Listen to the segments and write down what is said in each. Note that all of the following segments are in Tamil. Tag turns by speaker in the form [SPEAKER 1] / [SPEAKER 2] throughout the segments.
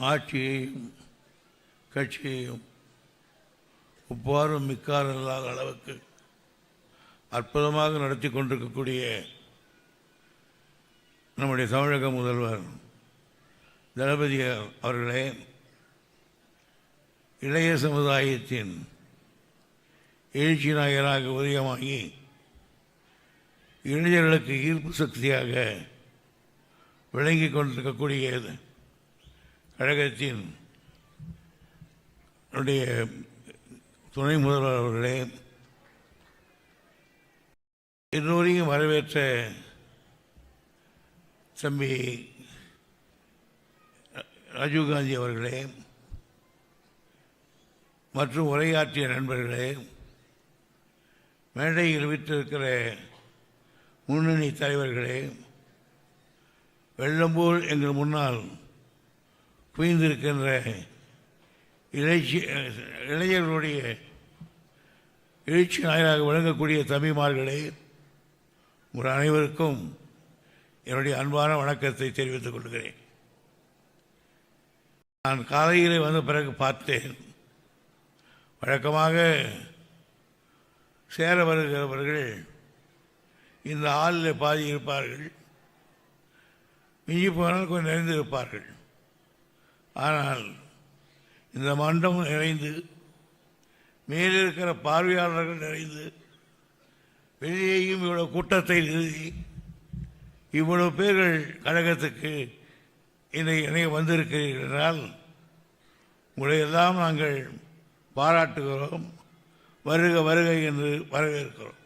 [SPEAKER 1] ஆட்சியையும் கட்சியையும் ஒப்பாரும் மிக்காரில்லாத அளவுக்கு அற்புதமாக நடத்தி கொண்டிருக்கக்கூடிய நம்முடைய தமிழக முதல்வர் தளபதி அவர்களே இளைய சமுதாயத்தின் எழுச்சி நாயகராக உதயமாகி இளைஞர்களுக்கு ஈர்ப்பு சக்தியாக விளங்கி கொண்டிருக்கக்கூடிய கழகத்தின் துணை முதல்வர் அவர்களே எல்லோரையும் வரவேற்ற தம்பி ராஜீவ்காந்தி அவர்களே மற்றும் உரையாற்றிய நண்பர்களே மேடையில் விட்டிருக்கிற முன்னணி தலைவர்களே வெள்ளம்பூர் எங்கள் முன்னால் குவிந்திருக்கின்ற இளைச்சி இளைஞர்களுடைய எழுச்சி நாயராக விளங்கக்கூடிய தம்பிமார்களே உங்கள் அனைவருக்கும் என்னுடைய அன்பான வணக்கத்தை தெரிவித்துக் கொள்கிறேன். நான் காலையிலே வந்த பிறகு பார்த்தேன். வழக்கமாக சேர வருகிறவர்கள் இந்த ஆளில் பாதி இருப்பார்கள். மிஞ்சி போனால் கொஞ்சம் நிறைந்து இருப்பார்கள் ஆனால் இந்த மண்டபம் நிறைந்து மேலே இருக்கிற பார்வையாளர்கள் நிறைந்து வெளியேயும் இவ்வளவு கூட்டத்தை நிறுத்தி இவ்வளவு பேர்கள் கழகத்துக்கு இதை இணைய வந்திருக்கிறீர்கள் என்றால் உங்களை எல்லாம் நாங்கள் பாராட்டுகிறோம் வருக வருக என்று வரவேற்கிறோம்.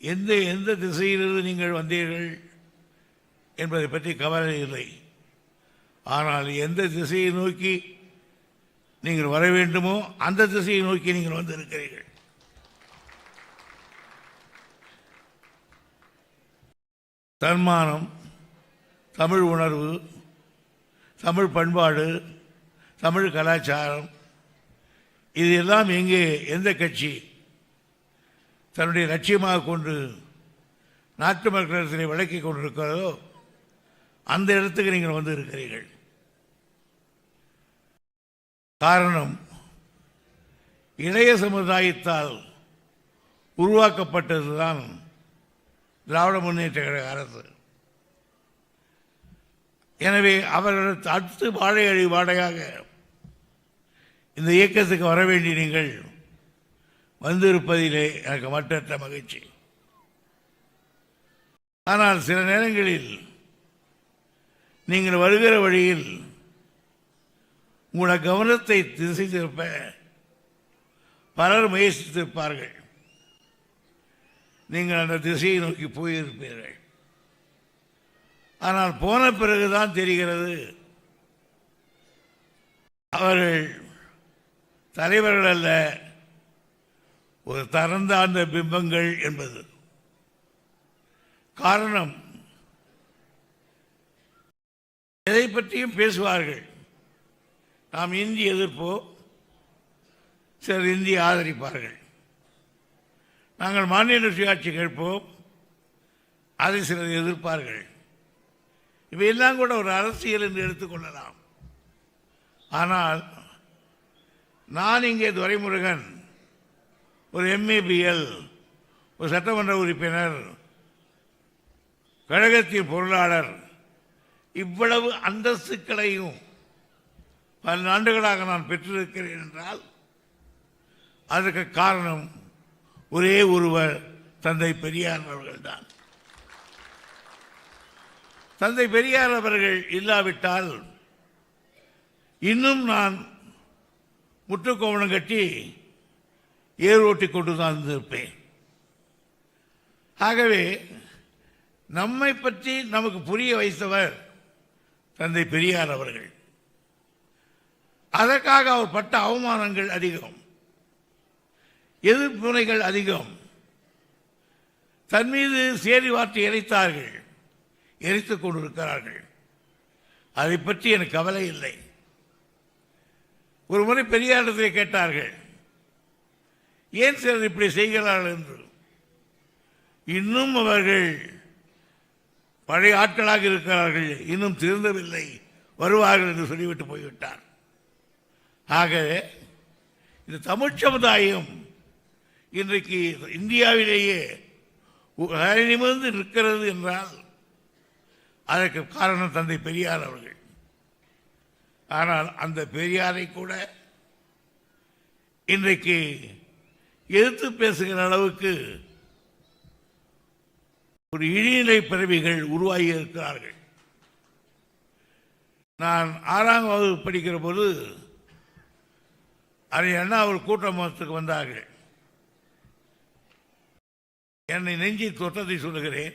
[SPEAKER 1] எந்த எந்த திசையிலிருந்து நீங்கள் வந்தீர்கள்? என்பதை பற்றி கவலை இல்லை. ஆனால் எந்த திசையை நோக்கி நீங்கள் வர வேண்டுமோ அந்த திசையை நோக்கி நீங்கள் வந்திருக்கிறீர்கள். தன்மானம் தமிழ் உணர்வு தமிழ் பண்பாடு தமிழ் கலாச்சாரம் இது எல்லாம் எங்கே எந்த கட்சி தன்னுடைய லட்சியமாக கொண்டு நாட்டு மக்களிடத்திலே விளக்கி கொண்டிருக்கிறதோ அந்த இடத்துக்கு நீங்கள் வந்து இருக்கிறீர்கள். காரணம் இளைய சமுதாயத்தால் உருவாக்கப்பட்டதுதான் திராவிட முன்னேற்ற கழக அரசு. எனவே அவர்கள் அடுத்து வாழை அழி வாடையாக இந்த இயக்கத்துக்கு வர வேண்டிய நீங்கள் வந்திருப்பதிலே எனக்கு மற்றற்ற மகிழ்ச்சி. ஆனால் சில நேரங்களில் நீங்கள் வருகிற வழியில் உங்களோட கவனத்தை திசை திருப்ப பலர் முயற்சித்திருப்பார்கள். நீங்கள் அந்த திசையை நோக்கி போயிருப்பீர்கள். ஆனால் போன பிறகுதான் தெரிகிறது அவர்கள் தலைவர்கள் அல்ல ஒரு தரந்தாழ்ந்த பிம்பங்கள் என்பது. காரணம் எதை பற்றியும் பேசுவார்கள். நாம் இந்தி எதிர்ப்போ சிலர் இந்தி ஆதரிப்பார்கள். நாங்கள் மாநில சுயாட்சி கேட்போம் அதை சிலர் எதிர்ப்பார்கள். இவையெல்லாம் கூட ஒரு அரசியல் என்று எடுத்துக்கொள்ளலாம் ஆனால் நான் இங்கே துரைமுருகன் ஒரு எம்ஏபிஎல் ஒரு சட்டமன்ற உறுப்பினர் கழகத்தின் பொருளாளர் இவ்வளவு அந்தஸ்துக்களையும் பல ஆண்டுகளாக நான் பெற்றிருக்கிறேன் என்றால் அதற்கு காரணம் ஒரே ஒருவர் தந்தை பெரியார் அவர்கள்தான். தந்தை பெரியார் அவர்கள் இல்லாவிட்டால் இன்னும் நான் முற்றுக்கோவணம் கட்டி ஏர் ஓட்டி கொண்டு தான் இருந்திருப்பேன். ஆகவே நம்மை பற்றி நமக்கு புரிய வைத்தவர் தந்தை பெரியார் அவர்கள். அதற்காக அவர் பட்ட அவமானங்கள் அதிகம். எதிர்ப்புனைகள் அதிகம். தன் மீது சேரி வார்த்தை இறைத்தார்கள் எரித்துக் கொண்டிருக்கிறார்கள். அதை பற்றி எனக்கு கவலை இல்லை. ஒரு முறை பெரியாரிடத்திலே கேட்டார்கள் ஏன் சிலர் இப்படி செய்கிறார்கள்? என்று. இன்னும் அவர்கள் பழைய ஆட்களாக இருக்கிறார்கள். இன்னும் திருந்தவில்லை. வருவார்கள் என்று சொல்லிவிட்டு போய்விட்டார். ஆக இந்த தமிழ் சமுதாயம் இன்றைக்கு இந்தியாவிலேயே நிமிர்ந்து நிற்கிறது என்றால் அதற்கு காரணம் தந்தை பெரியார் அவர்கள். ஆனால் அந்த பெரியாரை கூட இன்றைக்கு எதிர்த்து பேசுகிற அளவுக்கு ஒரு இழிநிலை பிறவிகள் உருவாகி இருக்கிறார்கள் நான் ஆறாம் வகுப்பு படிக்கிற போது அதை அண்ணா ஒரு கூட்டமத்துக்கு வந்தார்கள். என்னை நெஞ்சி தொட்டதை சொல்லுகிறேன்.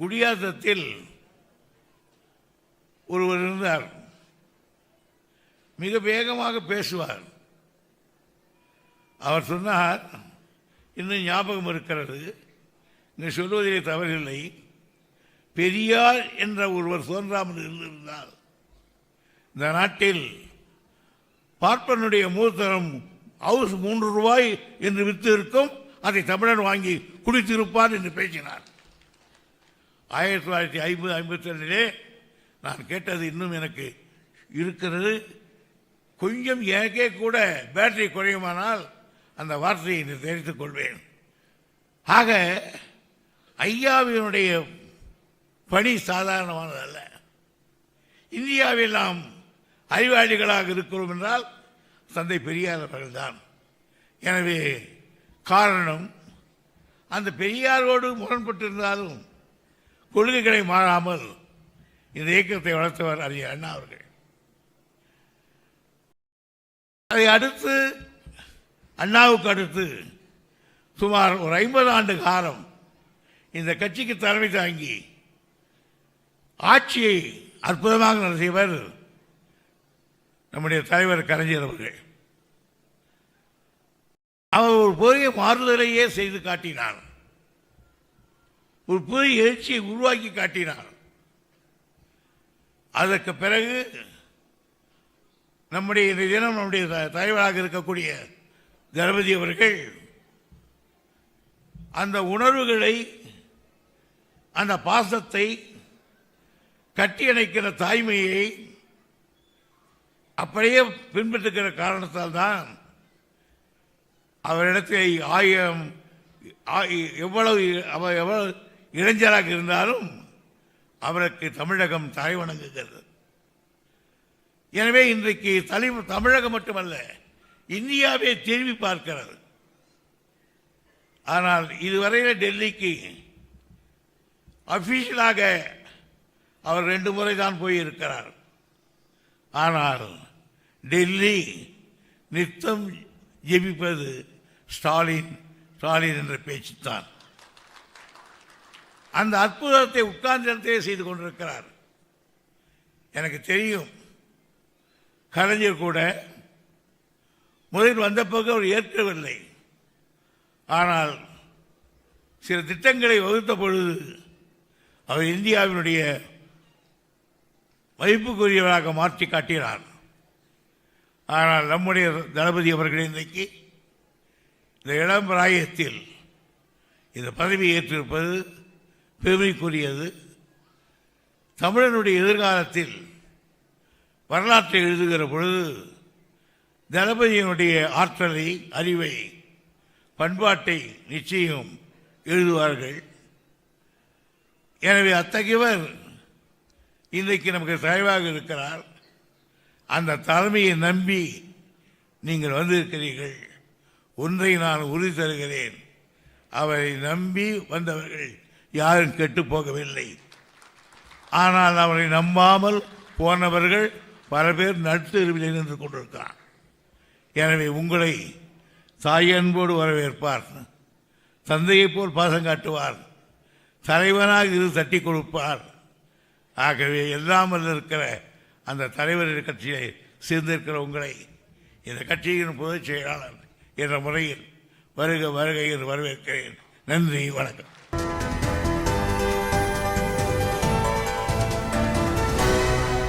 [SPEAKER 1] குடியாத்தத்தில் ஒருவர் இருந்தார். மிக வேகமாக பேசுவார். அவர் சொன்னார் இன்னும் ஞாபகம் இருக்கிறது. இங்கே சொல்வதிலே தவறில்லை. பெரியார் என்ற ஒருவர் தோன்றாமல் இருந்திருந்தால் இந்த நாட்டில் பார்ப்பனுடைய மூத்தரம் ஹவுஸ் மூன்று ரூபாய் என்று வித்து இருக்கும் அதை தமிழன் வாங்கி குடித்திருப்பார் என்று பேசினார். ஆயிரத்தி தொள்ளாயிரத்தி ஐம்பது ஐம்பத்தி ரெண்டிலே நான் கேட்டது இன்னும் எனக்கு இருக்கிறது. கொஞ்சம் எனக்கே கூட பேட்டரி குறையுமானால் அந்த வார்த்தையை தெரிவித்துக் கொள்வேன். ஆக ஐயாவினுடைய பணி சாதாரணமானதல்ல. இந்தியாவில் நாம் அறிவாளிகளாக இருக்கிறோம் என்றால் தந்தை பெரியார் அவர்கள்தான். எனவே காரணம் அந்த பெரியாரோடு முரண்பட்டிருந்தாலும் கொள்கைகளை மாறாமல் இந்த இயக்கத்தை வளர்த்தவர் அறிய அண்ணா அவர்கள். அதை அடுத்து அண்ணாவுக்கு அடுத்து சுமார் ஒரு ஐம்பது ஆண்டு காலம் இந்த கட்சிக்கு தலைமை தாங்கி ஆட்சியை அற்புதமாக நடத்தியவர் நம்முடைய தலைவர் கலைஞர் அவர்கள். அவர் ஒரு பெரிய மாறுதலையே செய்து காட்டினார். ஒரு புதிய எழுச்சியை உருவாக்கி காட்டினார். அதற்கு பிறகு நம்முடைய இந்த தினம் நம்முடைய த- தலைவராக இருக்கக்கூடிய தளபதி அவர்கள் அந்த உணர்வுகளை அந்த பாசத்தை கட்டியணைக்கிற தாய்மையை அப்படியே பின்பற்றுகிற காரணத்தால் தான் அவரிடத்தில் ஆயிரம் எவ்வளவு அவர் எவ்வளவு இளைஞராக இருந்தாலும் அவருக்கு தமிழகம் தாய் வணங்குகிறது எனவே இன்றைக்கு தலை தமிழகம் மட்டுமல்ல இந்தியாவே திரும்பி பார்க்கிறது. ஆனால் இதுவரையில் டெல்லிக்கு அஃபீஷியலாக அவர் ரெண்டு முறை தான் போயிருக்கிறார். ஆனால் டெல்லி நித்தம் ஜெபிப்பது ஸ்டாலின் ஸ்டாலின் என்ற பேச்சுத்தான். அந்த அற்புதத்தை உட்கார்ந்த செய்து கொண்டிருக்கிறார். எனக்கு தெரியும் கலைஞர் கூட முதலில் வந்த பிறகு அவர் ஏற்கவில்லை. ஆனால் சில திட்டங்களை வகுத்த பொழுது அவர் இந்தியாவினுடைய மதிப்புக்குரியவராக மாற்றி காட்டினார். ஆனால் நம்முடைய தளபதி அவர்கள் இன்றைக்கு இந்த இளம் பிராயத்தில் இந்த பதவி ஏற்றிருப்பது பெருமைக்குரியது. தமிழனுடைய எதிர்காலத்தில் வரலாற்றை எழுதுகிற பொழுது தளபதியினுடைய ஆற்றலை அறிவை பண்பாட்டை நிச்சயம் எழுதுவார்கள். எனவே அத்தகையவர் இன்றைக்கு நமக்கு தலைவாக இருக்கிறார். அந்த தலைமையை நம்பி நீங்கள் வந்திருக்கிறீர்கள். ஒன்றை நான் உறுதி தருகிறேன். அவரை நம்பி வந்தவர்கள் யாரும் கெட்டுப் போகவில்லை. ஆனால் அவரை நம்பாமல் போனவர்கள் பல பேர் நடுத்தெருவில் நின்று கொண்டிருக்கான் எனவே உங்களை தாயன்போடு வரவேற்பார். தந்தையைப் போல் பாசம் காட்டுவார். தலைவனாக இரு தட்டி கொடுப்பார். ஆகவே எல்லாம் இருக்கிற அந்த தலைவர் கட்சியை சேர்ந்திருக்கிற உங்களை இந்த கட்சியின் பொதுச் செயலாளர் என்ற முறையில் வருக வருகை என்று வரவேற்கிறேன். நன்றி வணக்கம்.